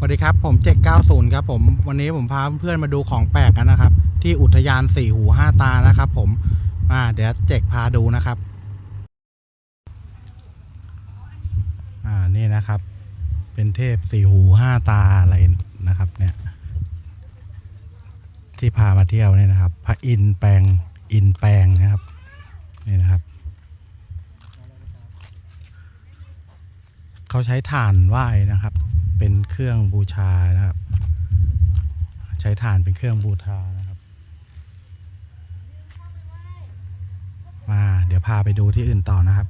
สวัสดีครับ ผม790ครับผมวันนี้ผมพาเพื่อนมาดูของแปลกกันนะครับ ที่อุทยานสี่หูห้าตานะครับผมอ่าเดี๋ยวเจกพาดูนะครับอ่านี่นะครับ เป็นเทพสี่หูห้าตาอะไรนะครับเนี่ยที่พามาเที่ยวเนี่ยนะครับ พระอินแปลงอินแปลงนะครับนี่นะครับเขาใช้ถ่านไหว้นะครับ เป็นเครื่องบูชานะครับ ใช้ถ่านเป็นเครื่องบูชานะครับ มาเดี๋ยวพาไปดูที่อื่นต่อนะครับ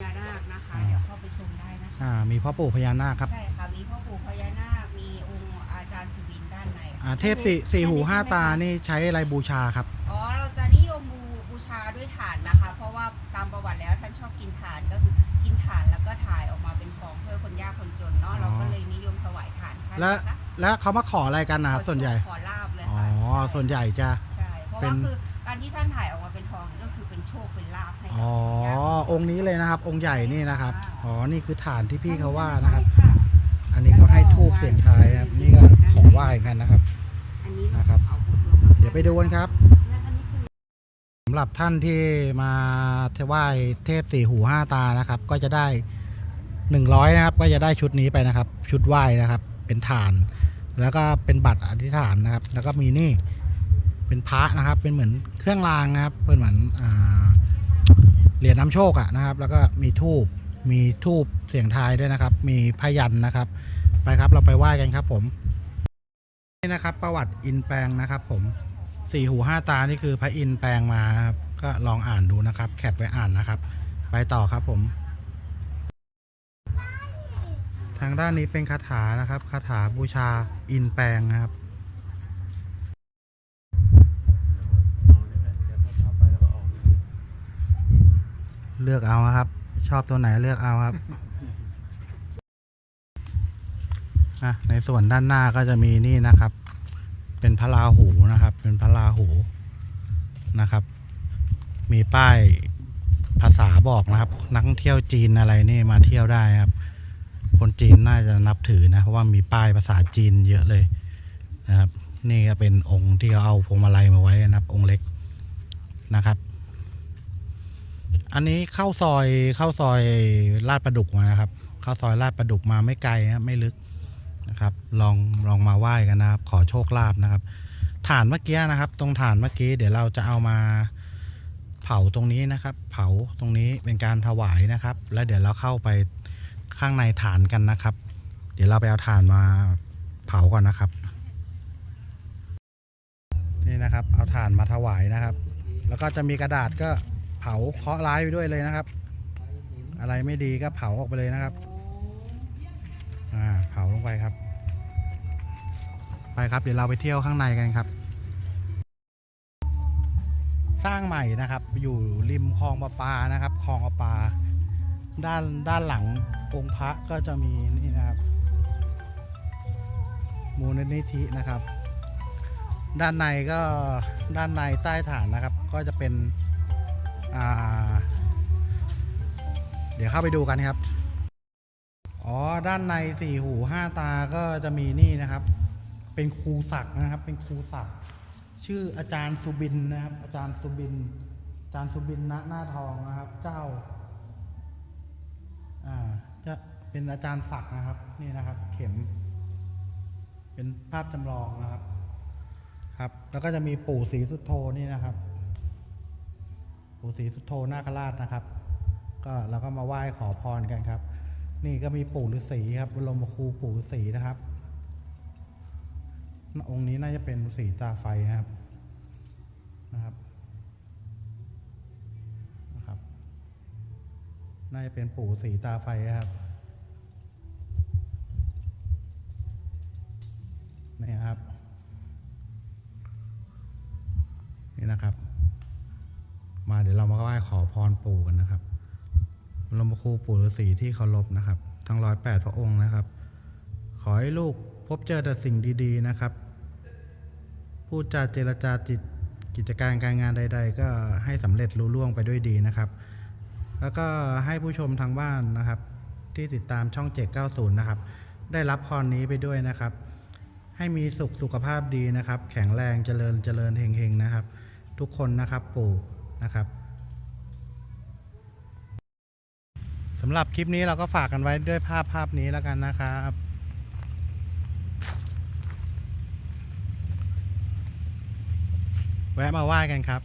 พญานาคนะคะ เดี๋ยวเข้าไปชมได้นะคะอ่ามีพ่อปู่พญานาคครับใช่ค่ะ มีพ่อปู่พญานาค มีองค์อาจารย์สุบินด้านในอ่าเทพสี่สี่หูห้าตานี่ใช้อะไรบูชาครับ อ๋อ เราจะนิยมบูบูชาด้วยถ่านนะคะ เพราะว่าตามประวัติแล้วท่านชอบกินถ่านก็คือ กินถ่านแล้วก็ถ่ายออกมาเป็นฟองเพื่อคนยากคนจนเนาะเราก็เลยนิยมถวายถ่านท่านและนะคะแล้วเขามาขออะไรกันนะครับส่วนใหญ่ ขอลาบเลยอ๋อ ค่ะส่วนใหญ่จะ ใช่เพราะเป็ว่าน คือการที่ท่านถ่ายออกมาเป็นทองนี่ก็คือเป็นโชคเป็นลาบให้กับอ๋อ คนยาก องค์นี้เลยนะครับ องค์ใหญ่นี่นะครับ อ๋อ นี่คือฐานที่พี่เขาว่านะครับ ใช่ค่ะอันนี้เขาให้ทูบเสียงทายครับ นี่ก็ของไหว้กันนะครับ อันนี้นะครับเอาบุญลงมาเดี๋ยวไปดูกันครับและอันนี้คือ สำหรับท่านที่มาไหว้เทพสี่หูห้าตานะครับ ก็จะได้หนึ่งร้อยนะครับ ก็จะได้ชุดนี้ไปนะครับ ชุดไหว้นะครับ เป็นฐาน แล้วก็เป็นบัตรอธิษฐานนะครับ แล้วก็มีนี่เป็นพระนะครับ เป็นเหมือนเครื่องรางนะครับ เป็นเหมือนเหรียญน้ำโชคอะนะครับ แล้วก็มีทูบมีทูบเสียงทายด้วยนะครับ มีพยันนะครับ ไปครับเราไปไหว้กันครับผมนี่นะครับ ประวัติอินแปลงนะครับผม สี่หูห้าตา นี่คือพระอินทร์แปลงมานะครับ ก็ลองอ่านดูนะครับ แคปไว้อ่านนะครับ ไปต่อครับผม ทางด้านนี้เป็นคาถานะครับ คาถาบูชาอินแปลงนะครับ เลือกเอาครับ ชอบตัวไหนเลือกเอาครับอะในส่วนด้านหน้าก็จะมีนี่นะครับ เป็นพระราหูนะครับ เป็นพระราหูนะครับ มีป้ายภาษาบอกนะครับ นักท่องเที่ยวจีนอะไรนี่มาเที่ยวได้ครับ คนจีนน่าจะนับถือนะ เพราะว่ามีป้ายภาษาจีนเยอะเลยนะครับ นี่ก็เป็นองค์ที่เขาเอาพวงมาลัยมาไว้นะครับ องค์เล็กนะครับ อันนี้เข้าซอยเข้าซอยลาดประดุกมานะครับ เข้าซอยลาดประดุกมาไม่ไกลครับไม่ลึก นะครับ ลองลองมาไหว้กันนะครับ ขอโชคลาภนะครับ ฐานเมื่อกี้นะครับ ตรงฐานเมื่อกี้เดี๋ยวเราจะเอามาเผาตรงนี้นะครับ เผาตรงนี้เป็นการถวายนะครับ แล้วเดี๋ยวเราเข้าไปข้างในฐานกันนะครับ เดี๋ยวเราไปเอาฐานมาเผาก่อนนะครับ นี่นะครับ เอาฐานมาถวายนะครับ แล้วก็จะมีกระดาษก็เผาเคาะร้ายไปด้วยเลยนะครับ อะไรไม่ดีก็เผาออกไปเลยนะครับ อ่าเผาลงไปครับ ไปครับเดี๋ยวเราไปเที่ยวข้างในกันครับ สร้างใหม่นะครับ อยู่ริมคลองประปานะครับคลองประปา ด้านด้านหลังองค์พระก็จะมีนี่นะครับมูลนิธินะครับ ด้านในก็ด้านในใต้ฐานนะครับ ก็จะเป็น เดี๋ยวเข้าไปดูกันครับ อ๋อ ด้านในสี่หูห้าตาก็จะมีนี่นะครับ เป็นครูศักดิ์นะครับ เป็นครูศักดิ์ชื่ออาจารย์สุบินนะครับ อาจารย์สุบิน อาจารย์สุบินณหน้าทองนะครับ เจ้า อ่า จะเป็นอาจารย์ศักดิ์นะครับ นี่นะครับ เข็ม เป็นภาพจำลองนะครับ ครับ แล้วก็จะมีปู่ศรีสุโธนี่นะครับ ปู่ศรีสุโธนาคราชนะครับ ก็เราก็มาไหว้ขอพรกันครับ นี่ก็มีปู่ฤาษีครับบรมครูปู่ฤาษีนะครับ องค์นี้น่าจะเป็นฤาษีตาไฟนะครับนะครับนะครับน่าจะเป็นปู่ฤศีตาไฟครับนี่ครับ นี่นะครับ มาเดี๋ยวเรามาไหว้ขอพรปู่กันนะครับ บรมครูปู่ฤาษีที่เคารพนะครับ ทั้งร้อยแปดพระองค์นะครับ ขอให้ลูกพบเจอแต่สิ่งดี ๆ นะครับ พูดจาเจรจาจิตกิจการการงานใด ๆ ก็ให้สำเร็จลุล่วงไปด้วยดีนะครับ แล้วก็ให้ผู้ชมทางบ้านนะครับ ที่ติดตามช่อง 790 นะครับ ได้รับพรนี้ไปด้วยนะครับ ให้มีสุขสุขภาพดีนะครับ แข็งแรงเจริญเจริญเฮงๆนะครับ ทุกคนนะครับปู่นะครับำหรับคลิปนี้เราก็ฝากกันไว้ด้วยภาพภาพนี้แล้วกันนะครับแวะมาไหว้กันครับ